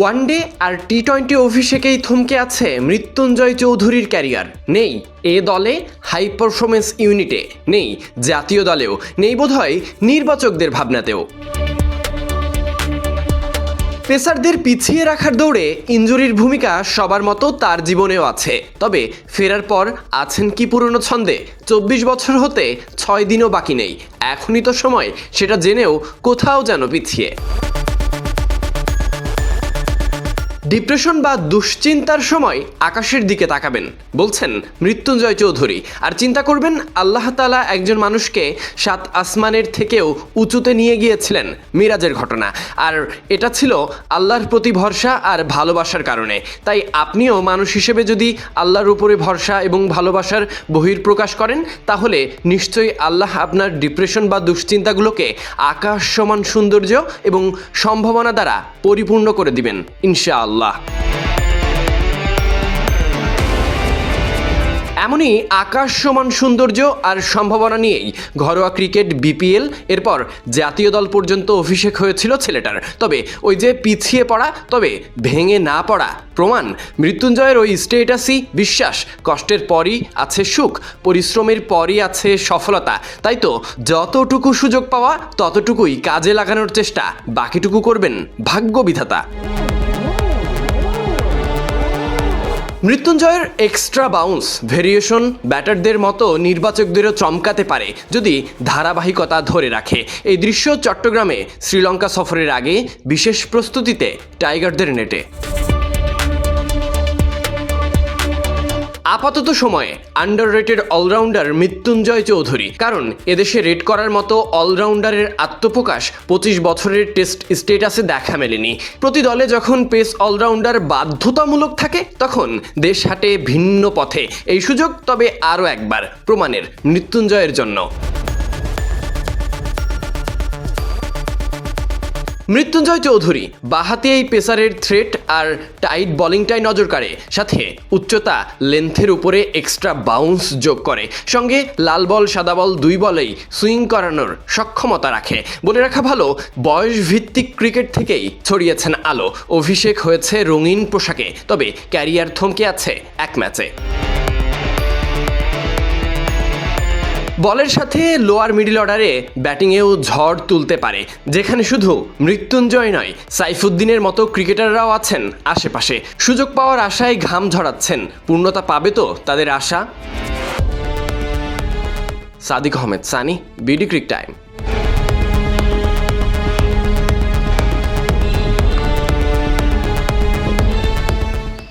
One day আর T twenty অভিষেকেই থমকে আছে মৃত্যুঞ্জয় চৌধুরীর ক্যারিয়ার। নেই এ দলে হাই পারফরমেন্স ইউনিটে, নেই জাতীয় দলেও, নেই বোধহয় নির্বাচকদের ভাবনাতেও। পেসারদের পিছিয়ে রাখার দৌড়ে ইঞ্জুরির ভূমিকা সবার মতো তার জীবনেও আছে। তবে ফেরার পর আছেন কি পুরনো ছন্দে? চব্বিশ বছর হতে ছয় দিনও বাকি নেই। এখনই তো সময়, সেটা জেনেও কোথাও যেন পিছিয়ে। ডিপ্রেশন বা দুশ্চিন্তার সময় আকাশের দিকে তাকাবেন। বলছেন মৃত্যুঞ্জয় চৌধুরী। আর চিন্তা করবেন, আল্লাহ তালা একজন মানুষকে সাত আসমানের থেকেও উঁচুতে নিয়ে গিয়েছিলেন মিরাজের ঘটনা। আর এটা ছিল আল্লাহর প্রতি ভরসা আর ভালোবাসার কারণে। তাই আপনিও মানুষ হিসেবে যদি আল্লাহর উপরে ভরসা এবং ভালোবাসার বহির্প্রকাশ করেন, তাহলে নিশ্চয়ই আল্লাহ আপনার ডিপ্রেশন বা দুশ্চিন্তাগুলোকে আকাশ সমান সৌন্দর্য এবং সম্ভাবনা দ্বারা পরিপূর্ণ করে দিবেন, ইনশাআল্লাহ। এমনই আকাশ সমান সৌন্দর্য আর সম্ভাবনা নিয়েই ঘরোয়া ক্রিকেট, বিপিএল, এরপর জাতীয় দল পর্যন্ত অভিষেক হয়েছিল ছেলেটার। তবে ওই যে পিছিয়ে পড়া, তবে ভেঙে না পড়া প্রমাণ মৃত্যুঞ্জয়ের ওই স্টেটাসই বিশ্বাস। কষ্টের পরই আছে সুখ, পরিশ্রমের পরই আছে সফলতা। তাই তো যতটুকু সুযোগ পাওয়া, ততটুকুই কাজে লাগানোর চেষ্টা। বাকিটুকু করবেন ভাগ্য বিধাতা মৃত্যুঞ্জয়ের এক্সট্রা বাউন্স ভেরিয়েশন ব্যাটারদের মতো নির্বাচকদেরও চমকাতে পারে যদি ধারাবাহিকতা ধরে রাখে। এই দৃশ্য চট্টগ্রামে শ্রীলঙ্কা সফরের আগে বিশেষ প্রস্তুতিতে টাইগারদের নেটে। আপাতত সময়ে under rated allrounder Mrityunjoy Chowdhury. কারণ এদেশে রেড করার মতো অলরাউন্ডারের আত্মপ্রকাশ পঁচিশ বছরের টেস্ট স্টেটাসে দেখা মেলেনি। প্রতি দলে যখন পেস অলরাউন্ডার বাধ্যতামূলক থাকে, তখন দেশ হাটে ভিন্ন পথে। এই সুযোগ তবে আরও একবার প্রমাণের মৃত্যুঞ্জয়ের জন্য। মৃত্যুঞ্জয় চৌধুরী, বাহাতি এই পেসারের থ্রেট আর টাইট বোলিংটাই নজর কাড়ে। সাথে উচ্চতা লেন্থের উপরে এক্সট্রা বাউন্স যোগ করে। সঙ্গে লাল বল, সাদা বল দুই বলেই সুইং করানোর সক্ষমতা রাখে। বলে রাখা ভালো বয়স ভিত্তিক ক্রিকেট থেকেই ছড়িয়েছেন আলো। অভিষেক হয়েছে রঙিন পোশাকে, তবে ক্যারিয়ার থমকে আছে এক ম্যাচে। বলের সাথে লোয়ার মিডিল অর্ডারে ব্যাটিংয়েও ঝড় তুলতে পারে, যেখানে শুধু মৃত্যুঞ্জয় নয়, সাইফুদ্দিনের মতো ক্রিকেটাররাও আছেন আশেপাশে। সুযোগ পাওয়ার আশায় ঘাম ঝরাচ্ছেন, পূর্ণতা পাবে তো তাদের আশা? Sadiq Ahmed, Sunny, BD cric time.